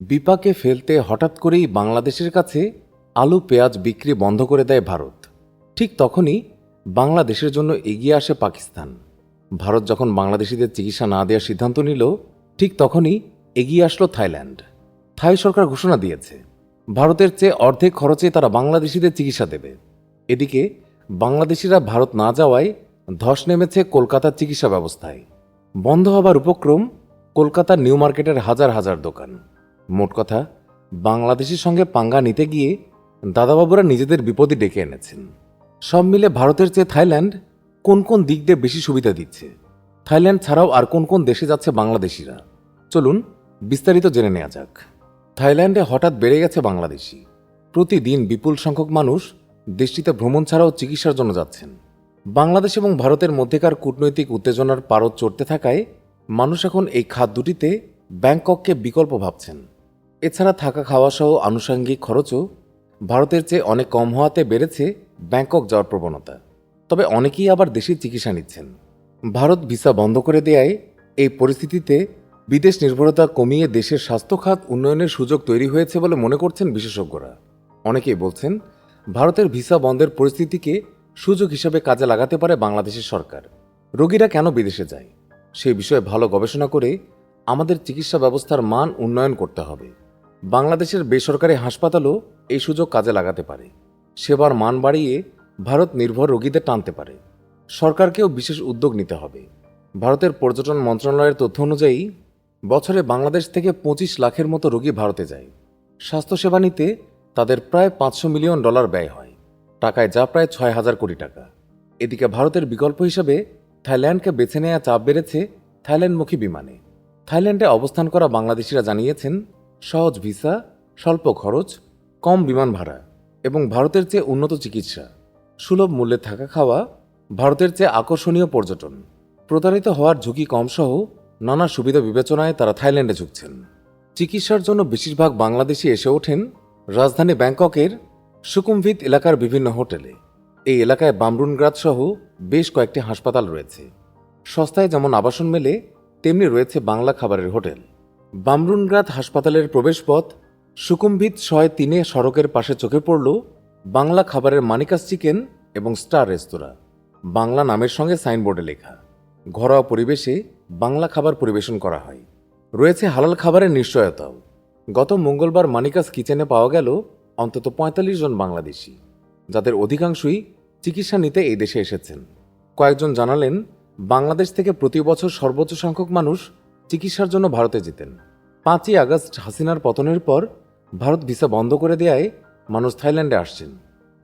বিপাকে ফেলতে হঠাৎ করেই বাংলাদেশের কাছে আলু পেঁয়াজ বিক্রি বন্ধ করে দেয় ভারত। ঠিক তখনই বাংলাদেশের জন্য এগিয়ে আসে পাকিস্তান। ভারত যখন বাংলাদেশিদের চিকিৎসা না দেওয়ার সিদ্ধান্ত নিল, ঠিক তখনই এগিয়ে আসলো থাইল্যান্ড। থাই সরকার ঘোষণা দিয়েছে, ভারতের চেয়ে অর্ধেক খরচে তারা বাংলাদেশিদের চিকিৎসা দেবে। এদিকে বাংলাদেশিরা ভারত না যাওয়ায় ধস নেমেছে কলকাতার চিকিৎসা ব্যবস্থায়। বন্ধ হবার উপক্রম কলকাতার নিউ মার্কেটের হাজার হাজার দোকান। মোট কথা, বাংলাদেশের সঙ্গে পাঙ্গা নিতে গিয়ে দাদাবাবুরা নিজেদের বিপদে ডেকে এনেছেন। সব মিলে ভারতের চেয়ে থাইল্যান্ড কোন কোন দিক দিয়ে বেশি সুবিধা দিচ্ছে? থাইল্যান্ড ছাড়াও আর কোন কোন দেশে যাচ্ছে বাংলাদেশিরা? চলুন বিস্তারিত জেনে নেওয়া যাক। থাইল্যান্ডে হঠাৎ বেড়ে গেছে বাংলাদেশি। প্রতিদিন বিপুল সংখ্যক মানুষ দেশটিতে ভ্রমণ ছাড়াও চিকিৎসার জন্য যাচ্ছেন। বাংলাদেশ এবং ভারতের মধ্যেকার কূটনৈতিক উত্তেজনার পারদ চড়তে থাকায় মানুষ এখন এই খাত দুটিতে ব্যাংকককে বিকল্প ভাবছেন। এছাড়া থাকা খাওয়া সহ আনুষঙ্গিক খরচও ভারতের চেয়ে অনেক কম হওয়াতে বেড়েছে ব্যাংকক যাওয়ার প্রবণতা। তবে অনেকেই আবার দেশে চিকিৎসা নিচ্ছেন। ভারত ভিসা বন্ধ করে দেয়ায় এই পরিস্থিতিতে বিদেশ নির্ভরতা কমিয়ে দেশের স্বাস্থ্য খাত উন্নয়নের সুযোগ তৈরি হয়েছে বলে মনে করছেন বিশেষজ্ঞরা। অনেকেই বলছেন, ভারতের ভিসা বন্ধের পরিস্থিতিকে সুযোগ হিসেবে কাজে লাগাতে পারে বাংলাদেশের সরকার। রোগীরা কেন বিদেশে যায়? সেই বিষয়ে ভালো গবেষণা করে আমাদের চিকিৎসা ব্যবস্থার মান উন্নয়ন করতে হবে। বাংলাদেশের বেসরকারি হাসপাতালও এই সুযোগ কাজে লাগাতে পারে। সেবার মান বাড়িয়ে ভারত নির্ভর রোগীদের টানতে পারে। সরকারকেও বিশেষ উদ্যোগ নিতে হবে। ভারতের পর্যটন মন্ত্রণালয়ের তথ্য অনুযায়ী, বছরে বাংলাদেশ থেকে পঁচিশ লাখের মতো রোগী ভারতে যায়। স্বাস্থ্যসেবা নিতে তাদের প্রায় পাঁচশো মিলিয়ন ডলার ব্যয় হয়। টাকায় যা প্রায় ছয় হাজার কোটি টাকা। এদিকে ভারতের বিকল্প হিসেবে থাইল্যান্ডকে বেছে নেওয়া চাপ বেড়েছে থাইল্যান্ডমুখী বিমানে। থাইল্যান্ডে অবস্থান করা বাংলাদেশিরা জানিয়েছেন সহজ ভিসা, স্বল্প খরচ, কম বিমান ভাড়া এবং ভারতের চেয়ে উন্নত চিকিৎসা। সুলভ মূল্যে থাকা খাওয়া ভারতের চেয়ে আকর্ষণীয় পর্যটন। প্রতারিত হওয়ার ঝুঁকি কম সহ নানা সুবিধা বিবেচনায় তারা থাইল্যান্ডে ঝুঁকছেন। চিকিৎসার জন্য বেশিরভাগ বাংলাদেশি এসে ওঠেন রাজধানী ব্যাংককের সুকুমভিত এলাকার বিভিন্ন হোটেলে। এই এলাকায় বামরুনগ্রাদ সহ বেশ কয়েকটি হাসপাতাল রয়েছে। সস্তায় যেমন আবাসন মেলে, তেমনি রয়েছে বাংলা খাবারের হোটেল। বামরুনগ্রাদ হাসপাতালের প্রবেশপথ সুকুমভিত ছয় তিনে সড়কের পাশে চোখে পড়ল বাংলা খাবারের মানিকাস চিকেন এবং স্টার রেস্তোরাঁ। বাংলা নামের সঙ্গে সাইনবোর্ডে লেখা। ঘরোয়া পরিবেশে বাংলা খাবার পরিবেশন করা হয়। রয়েছে হালাল খাবারের নিশ্চয়তাও। গত মঙ্গলবার মানিকাস কিচেনে পাওয়া গেল অন্তত পঁয়তাল্লিশ জন বাংলাদেশি, যাদের অধিকাংশই চিকিৎসা নিতে এই দেশে এসেছেন। কয়েকজন জানালেন, বাংলাদেশ থেকে প্রতি বছর সর্বোচ্চ সংখ্যক মানুষ চিকিৎসার জন্য ভারতে যেতেন। পাঁচই আগস্ট হাসিনার পতনের পর ভারত ভিসা বন্ধ করে দেয়ায় মানুষ থাইল্যান্ডে আসছেন।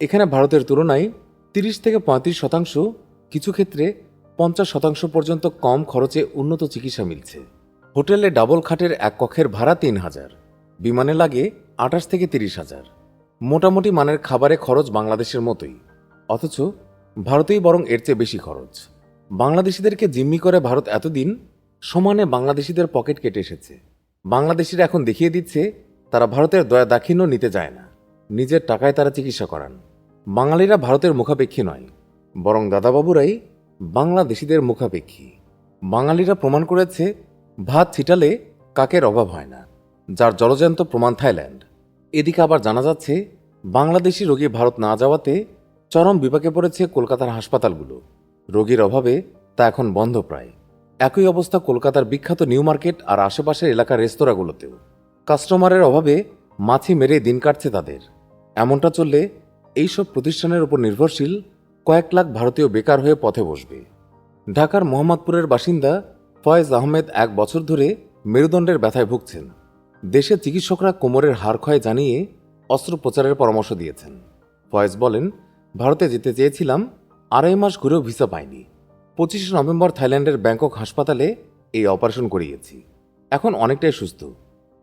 এখানে ভারতের তুলনায় তিরিশ থেকে পঁয়ত্রিশ শতাংশ, কিছু ক্ষেত্রে পঞ্চাশ শতাংশ পর্যন্ত কম খরচে উন্নত চিকিৎসা মিলছে। হোটেলে ডাবল খাটের এক কক্ষের ভাড়া তিন হাজার, বিমানে লাগে আঠাশ থেকে তিরিশ হাজার। মোটামুটি মানের খাবারে খরচ বাংলাদেশের মতোই। অথচ ভারতেই বরং এর চেয়ে বেশি খরচ। বাংলাদেশিদেরকে জিম্মি করে ভারত এতদিন সমানে বাংলাদেশিদের পকেট কেটে এসেছে। বাংলাদেশিরা এখন দেখিয়ে দিচ্ছে, তারা ভারতের দয়া দাক্ষিণ্য নিতে যায় না। নিজের টাকায় তারা চিকিৎসা করান। বাঙালিরা ভারতের মুখাপেক্ষী নয়, বরং দাদাবাবুরাই বাংলাদেশিদের মুখাপেক্ষী। বাঙালিরা প্রমাণ করেছে, ভাত ছিটালে কাকের অভাব হয় না, যার জলজান্ত প্রমাণ থাইল্যান্ড। এদিকে আবার জানা যাচ্ছে, বাংলাদেশি রোগী ভারত না যাওয়াতে চরম বিপাকে পড়েছে কলকাতার হাসপাতালগুলো। রোগীর অভাবে তা এখন বন্ধ প্রায়। একই অবস্থা কলকাতার বিখ্যাত নিউ মার্কেট আর আশেপাশের এলাকার রেস্তোরাঁগুলোতেও। কাস্টমারের অভাবে মাছি মেরে দিন কাটছে তাদের। এমনটা চললে এইসব প্রতিষ্ঠানের উপর নির্ভরশীল কয়েক লাখ ভারতীয় বেকার হয়ে পথে বসবে। ঢাকার মোহাম্মদপুরের বাসিন্দা ফয়েজ আহমেদ এক বছর ধরে মেরুদণ্ডের ব্যথায় ভুগছেন। দেশের চিকিৎসকরা কোমরের হার ক্ষয় জানিয়ে অস্ত্রোপচারের পরামর্শ দিয়েছেন। ফয়েজ বলেন, ভারতে যেতে চেয়েছিলাম, আড়াই মাস ঘুরেও ভিসা পাইনি। পঁচিশে নভেম্বর থাইল্যান্ডের ব্যাংকক হাসপাতালে এই অপারেশন করিয়েছি। এখন অনেকটাই সুস্থ।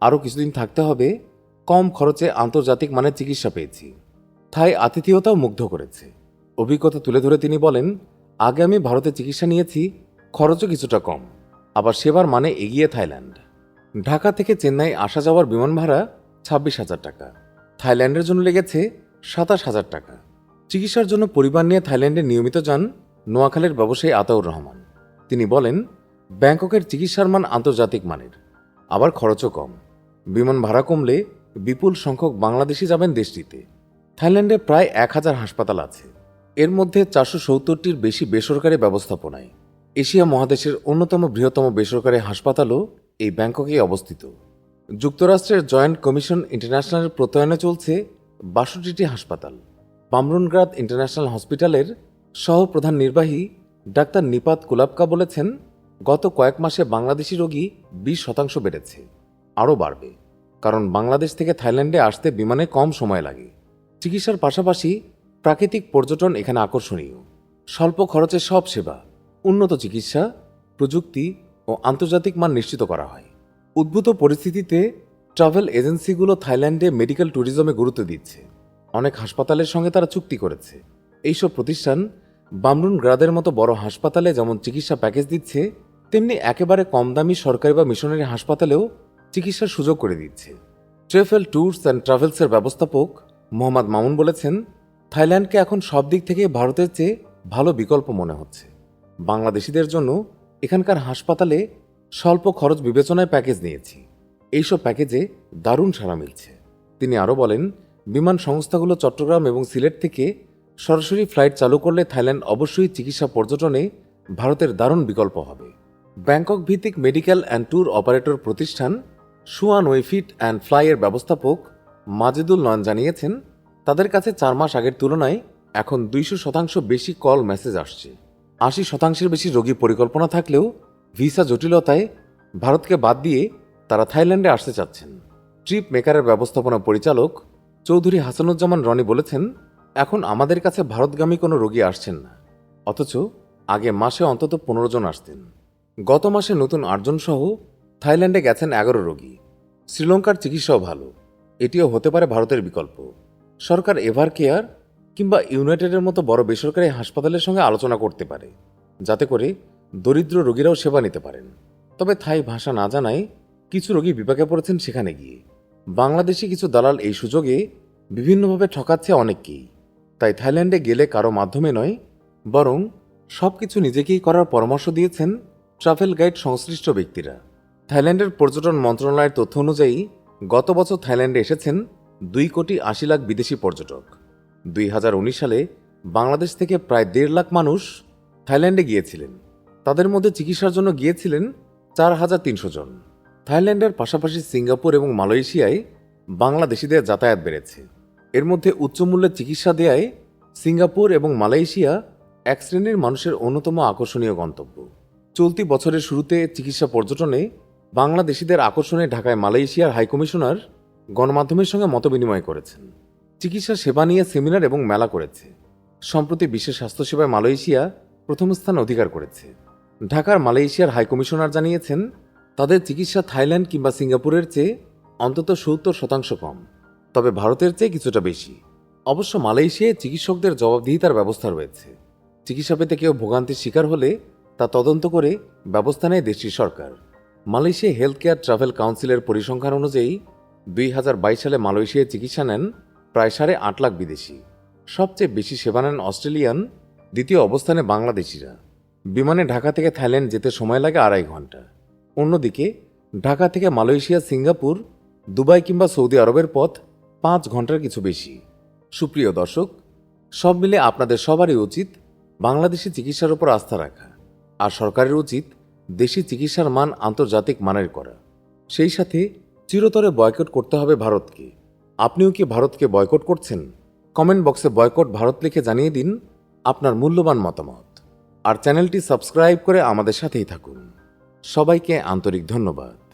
আরও কিছুদিন থাকতে হবে, কম খরচে আন্তর্জাতিক মানের চিকিৎসা পেয়েছি। থাই আতিথেয়তাও মুগ্ধ করেছে। অভিজ্ঞতা তুলে ধরে তিনি বলেন, আগে আমি ভারতে চিকিৎসা নিয়েছি, খরচও কিছুটা কম। আবার সেবার মানে এগিয়ে থাইল্যান্ড। ঢাকা থেকে চেন্নাই আসা যাওয়ার বিমান ভাড়া ছাব্বিশ হাজার টাকা। থাইল্যান্ডের জন্য লেগেছে সাতাশ হাজার টাকা। চিকিৎসার জন্য পরিবার নিয়ে থাইল্যান্ডে নিয়মিত যান নোয়াখালীর ব্যবসায়ী আতাউর রহমান। তিনি বলেন, ব্যাংককের চিকিৎসার মান আন্তর্জাতিক মানের, আবার খরচও কম। বিমান ভাড়া কমলে বিপুল সংখ্যক বাংলাদেশি যাবেন দেশটিতে। থাইল্যান্ডে প্রায় এক হাজার হাসপাতাল আছে। এর মধ্যে চারশো সত্তরটির বেশি বেসরকারি ব্যবস্থাপনায়। এশিয়া মহাদেশের অন্যতম বৃহত্তম বেসরকারি হাসপাতালও এই ব্যাংককেই অবস্থিত। যুক্তরাষ্ট্রের জয়েন্ট কমিশন ইন্টারন্যাশনালের প্রত্যয়নে চলছে বাষট্টিটি হাসপাতাল। বামরুনগ্রাদ ইন্টারন্যাশনাল হসপিটালের সহ প্রধান নির্বাহী ডাক্তার নিপাত কুলাবকা বলেছেন, গত কয়েক মাসে বাংলাদেশি রোগী বিশ শতাংশ বেড়েছে, আরও বাড়বে। কারণ বাংলাদেশ থেকে থাইল্যান্ডে আসতে বিমানে কম সময় লাগে। চিকিৎসার পাশাপাশি প্রাকৃতিক পর্যটন এখানে আকর্ষণীয়। স্বল্প খরচে সব সেবা, উন্নত চিকিৎসা, প্রযুক্তি ও আন্তর্জাতিক মান নিশ্চিত করা হয়। উদ্ভূত পরিস্থিতিতে ট্রাভেল এজেন্সিগুলো থাইল্যান্ডে মেডিকেল ট্যুরিজমে গুরুত্ব দিচ্ছে। অনেক হাসপাতালের সঙ্গে তারা চুক্তি করেছে। এইসব প্রতিষ্ঠান বামরুন গ্রাদের মতো বড় হাসপাতালে যেমন চিকিৎসা প্যাকেজ দিচ্ছে, তেমনি একেবারে কম দামি সরকারি বা মিশনারি হাসপাতালেও চিকিৎসার সুযোগ করে দিচ্ছে। ট্রেভেল ট্যুরস অ্যান্ড ট্রাভেলসের ব্যবস্থাপক মোহাম্মদ মামুন বলেছেন, থাইল্যান্ডকে এখন সব দিক থেকে ভারতের চেয়ে ভালো বিকল্প মনে হচ্ছে। বাংলাদেশিদের জন্য এখানকার হাসপাতালে স্বল্প খরচ বিবেচনায় প্যাকেজ নিয়েছি। এইসব প্যাকেজে দারুণ সাড়া মিলছে। তিনি আরও বলেন, বিমান সংস্থাগুলো চট্টগ্রাম এবং সিলেট থেকে সরাসরি ফ্লাইট চালু করলে থাইল্যান্ড অবশ্যই চিকিৎসা পর্যটনে ভারতের দারুণ বিকল্প হবে। ব্যাংকক ভিত্তিক মেডিকেল অ্যান্ড ট্যুর অপারেটর প্রতিষ্ঠান সুয়ান ওয়েফিট অ্যান্ড ফ্লাইয়ের ব্যবস্থাপক মাজেদুল নয়ন জানিয়েছেন, তাদের কাছে চার মাস আগের তুলনায় এখন দুইশো শতাংশ বেশি কল মেসেজ আসছে। আশি শতাংশের বেশি রোগী পরিকল্পনা থাকলেও ভিসা জটিলতায় ভারতকে বাদ দিয়ে তারা থাইল্যান্ডে আসতে চাচ্ছেন। ট্রিপ মেকারের ব্যবস্থাপনা পরিচালক চৌধুরী হাসানুজ্জামান রনি বলেছেন এখন আমাদের কাছে ভারতগামী কোনো রোগী আসছেন না। অথচ আগে মাসে অন্তত পনেরো জন আসতেন। গত মাসে নতুন আটজন সহ থাইল্যান্ডে গেছেন এগারো রোগী। শ্রীলঙ্কার চিকিৎসাও ভালো। এটিও হতে পারে ভারতের বিকল্প। সরকার এভার কেয়ার কিংবা ইউনাইটেডের মতো বড় বেসরকারি হাসপাতালের সঙ্গে আলোচনা করতে পারে, যাতে করে দরিদ্র রোগীরাও সেবা নিতে পারেন। তবে থাই ভাষা না জানায় কিছু রোগী বিপাকে পড়েছেন সেখানে গিয়ে। বাংলাদেশি কিছু দালাল এই সুযোগে বিভিন্নভাবে ঠকাচ্ছে অনেককেই। তাই থাইল্যান্ডে গেলে কারও মাধ্যমে নয়, বরং সব কিছু নিজেকেই করার পরামর্শ দিয়েছেন ট্রাভেল গাইড সংশ্লিষ্ট ব্যক্তিরা। থাইল্যান্ডের পর্যটন মন্ত্রণালয়ের তথ্য অনুযায়ী, গত বছর থাইল্যান্ডে এসেছেন দুই কোটি আশি লাখ বিদেশি পর্যটক। দুই হাজার উনিশ সালে বাংলাদেশ থেকে প্রায় দেড় লাখ মানুষ থাইল্যান্ডে গিয়েছিলেন। তাদের মধ্যে চিকিৎসার জন্য গিয়েছিলেন চার হাজার তিনশো জন। থাইল্যান্ডের পাশাপাশি সিঙ্গাপুর এবং মালয়েশিয়ায় বাংলাদেশিদের যাতায়াত বেড়েছে। এর মধ্যে উচ্চমূল্যের চিকিৎসা দেয়ায় সিঙ্গাপুর এবং মালয়েশিয়া এক শ্রেণির মানুষের অন্যতম আকর্ষণীয় গন্তব্য। চলতি বছরের শুরুতে চিকিৎসা পর্যটনে বাংলাদেশিদের আকর্ষণে ঢাকায় মালয়েশিয়ার হাইকমিশনার গণমাধ্যমের সঙ্গে মতবিনিময় করেছেন। চিকিৎসা সেবা নিয়ে সেমিনার এবং মেলা করেছে। সম্প্রতি বিশ্ব স্বাস্থ্যসেবায় মালয়েশিয়া প্রথম স্থান অধিকার করেছে। ঢাকার মালয়েশিয়ার হাইকমিশনার জানিয়েছেন, তাদের চিকিৎসা থাইল্যান্ড কিংবা সিঙ্গাপুরের চেয়ে অন্তত সত্তর শতাংশ কম। তবে ভারতের চেয়ে কিছুটা বেশি। অবশ্য মালয়েশিয়ায় চিকিৎসকদের জবাবদিহিতার ব্যবস্থা রয়েছে। চিকিৎসা পেতে কেউ ভোগান্তির শিকার হলে তা তদন্ত করে ব্যবস্থা নেয় দেশটির সরকার। মালয়েশিয়া হেলথ কেয়ার ট্রাভেল কাউন্সিলের পরিসংখ্যান অনুযায়ী দুই হাজার বাইশ সালে মালয়েশিয়ায় চিকিৎসা নেন প্রায় সাড়ে আট লাখ বিদেশি। সবচেয়ে বেশি সেবা নেন অস্ট্রেলিয়ান, দ্বিতীয় অবস্থানে বাংলাদেশিরা। বিমানে ঢাকা থেকে থাইল্যান্ড যেতে সময় লাগে আড়াই ঘণ্টা। অন্যদিকে ঢাকা থেকে মালয়েশিয়া, সিঙ্গাপুর, দুবাই কিংবা সৌদি আরবের পথ পাঁচ ঘণ্টার কিছু বেশি। সুপ্রিয় দর্শক, সব মিলে আপনাদের সবারই উচিত বাংলাদেশি চিকিৎসার উপর আস্থা রাখা আর সরকারের উচিত দেশি চিকিৎসার মান আন্তর্জাতিক মানের করা। সেই সাথে চিরতরে বয়কট করতে হবে ভারতকে। আপনিও কি ভারতকে বয়কট করছেন? কমেন্ট বক্সে বয়কট ভারত লিখে জানিয়ে দিন আপনার মূল্যবান মতামত। আর চ্যানেলটি সাবস্ক্রাইব করে আমাদের সাথেই থাকুন। সবাইকে আন্তরিক ধন্যবাদ।